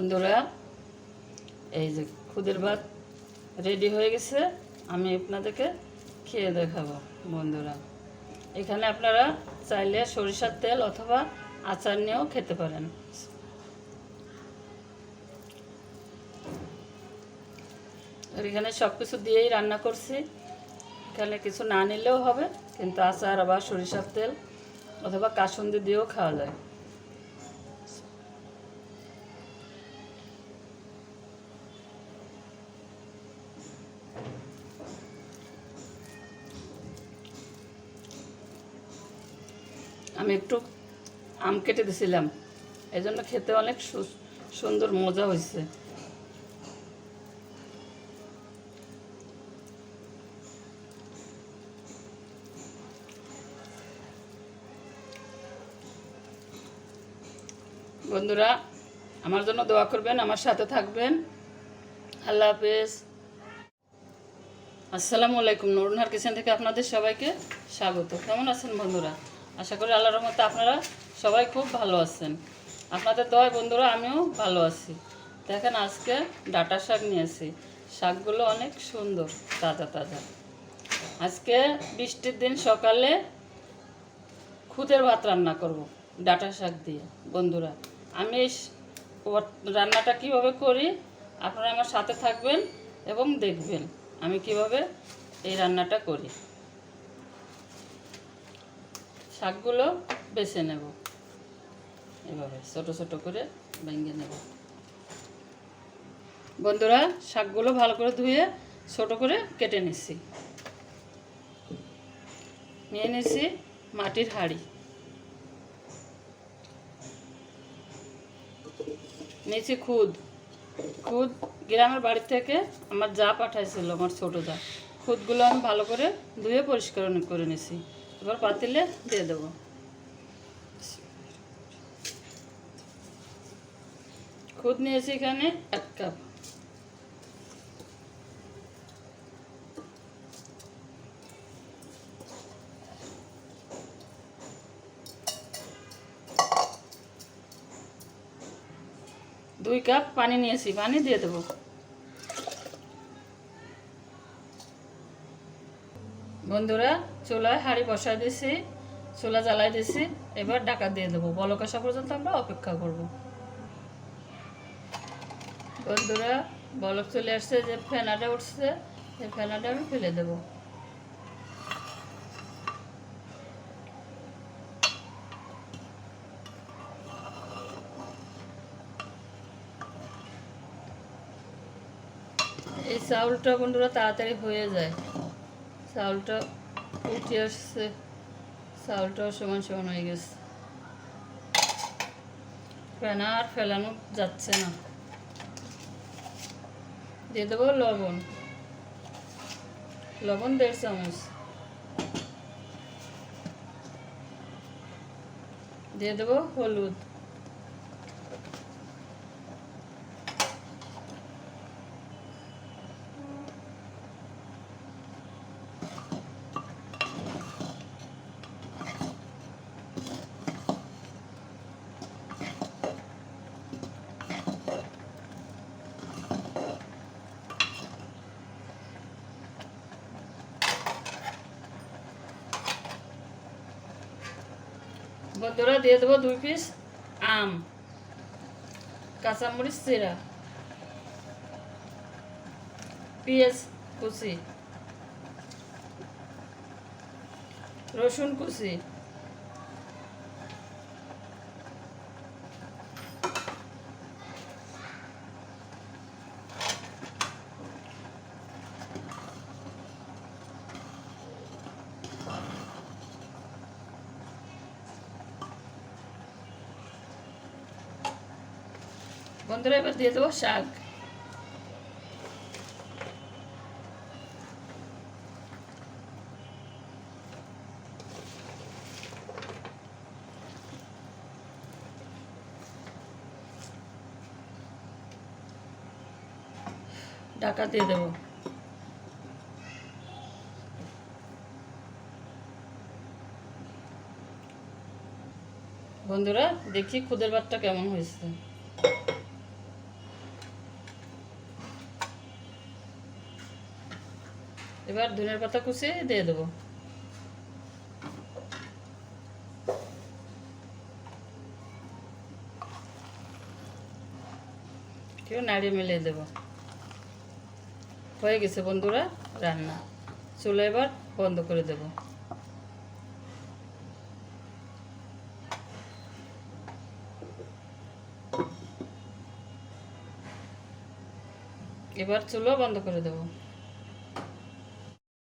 বন্ধুরা, এই যে খুদের ভাত রেডি হয়ে গেছে, আমি আপনাদেরকে খেয়ে দেখাবো বন্ধুরা। এখানে আপনারা চাইলে সরিষার তেল অথবা আচার নিয়েও খেতে পারেন। আর এখানে সব কিছু দিয়েই রান্না করছি। এখানে কিছু না নিলেও হবে, কিন্তু আচার আবার সরিষার তেল অথবা কাসুন্দি দিয়েও খাওয়া যায়। আমি একটু আম কেটে দিছিলাম। এই জন্য খেতে অনেক সুন্দর মজা হয়েছে বন্ধুরা, আমার জন্য দোয়া করবেন, আমার সাথে থাকবেন। আল্লাহ হাফেজ। আসসালামু আলাইকুম নুরনার কিচেন থেকে আপনাদের সবাইকে স্বাগত। কেমন আছেন বন্ধুরা? আশা করি আল্লাহর রহমতে আপনারা সবাই খুব ভালো আছেন। আপনাদের দয় বন্ধুরা, আমিও ভালো আছি। দেখেন আজকে ডাটা শাক নিয়েছি শাকগুলো অনেক সুন্দর, তাজা তাজা। আজকে বৃষ্টির দিন সকালে খুদের ভাত রান্না করব, ডাটা শাক দিয়ে। বন্ধুরা, আমি রান্নাটা কীভাবে করি আপনারা আমার সাথে থাকবেন এবং দেখবেন আমি কীভাবে এই রান্নাটা করি। শাকগুলো বেছে নেব। এভাবে ছোট ছোট করে ভেঙে নেব। বন্ধুরা, শাকগুলো ভালো করে ধুয়ে ছোট করে কেটে নিচ্ছি। নিয়ে নিয়েছি মাটির হাঁড়ি। নিয়েছি খুদ। খুদ গ্রামের বাড়ি থেকে আমার যা পাঠাইছিল, আমার ছোটো যা, খুদগুলো আমি ভালো করে ধুয়ে পরিষ্কার করে নিয়েছি এবার পাতিলে দিয়ে দেবো। খুদ নিয়েছি এখানে এক কাপ। দুই কাপ পানি নিয়েছি, পানি দিয়ে দেবো। বন্ধুরা, চুলায় হাঁড়ি বসাই দিছি, চুলা জ্বালাই দিয়েছি এবার ডাকা দিয়ে দেবো। বলক আসা পর্যন্ত আমরা অপেক্ষা করব। বন্ধুরা, বলক চলে আসছে, যে ফেনাটা উঠছে এই ফেনাটা আমি ফেলে দেবো। এই চাউলটা বন্ধুরা তাড়াতাড়ি হয়ে যায়। চাউলটা উঠে আসছে। চাউলটাও সমান সমান হয়ে গেছে। ফেনা আর ফেলানো যাচ্ছে না? দিয়ে দেবো লবণ। লবণ দেড় চামচ। দিয়ে দেবো হলুদ। বন্ধুরা দিয়ে দেবো দুই পিস আম কাঁচামরিচ চিরা পেঁয়াজ কুচি রসুন কুচি। বন্ধুরা এবার দিয়ে দেবো শাক। ঢাকা দিয়ে দেবো। বন্ধুরা দেখি খুদের ভাতটা কেমন হয়েছে। এবার ধনের পাতা কুচি দিয়ে দেবো। কেউ নাড়িয়ে মিলিয়ে দেবো। হয়ে গেছে বন্ধুরা রান্না। চুলো এবার বন্ধ করে দেব। এবার চুলো বন্ধ করে দেবো।